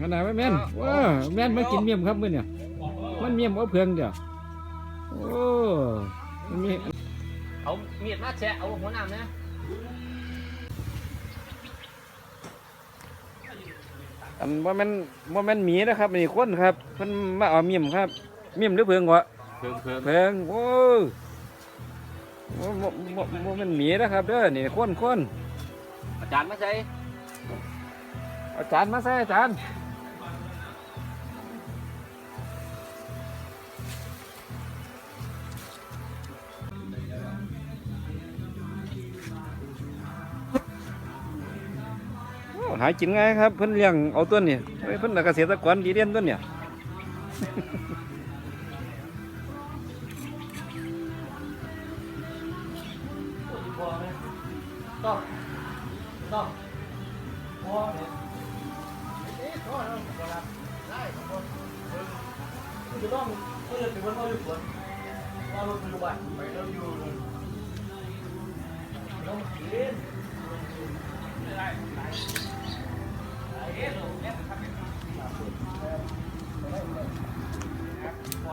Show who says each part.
Speaker 1: ขนาดไม่แม่นว้าแม่นมากินเมี่ยมครับมื้อเนี่ยมันเมี่ยมเอาเพืองเดียวโอ้มันมี
Speaker 2: เอามีดมาแชะเอาหัวน้ำนะ
Speaker 1: อันว่ามันว่ามันหมีนะครับนี่คนครับเพิ่นมาเอาเมี่ยมครับเมี่ยมหรือเพืองวะ
Speaker 2: เพิ่มเพิ่ม
Speaker 1: เพืองโอ้ยว่าว่าว่าว่ามันหมีนะครับเด้อนี่คนคน
Speaker 2: อาจารย์มาใส่
Speaker 1: เอาจารย์มาใส่อาจารย์โอ้หากินง่ายครับ เพิ่นเลี้ยงเอาตัวนี่เฮ้ยเพิ่นน่ะเกษตรกรดีเด่นตัวเนี่ย
Speaker 2: ต้องต้องพอเนี่ย จะต้องก็จะเป็นว่าเราอยู่บนว่าเราปัจจุบันไปเราอยู่ต้องเรียน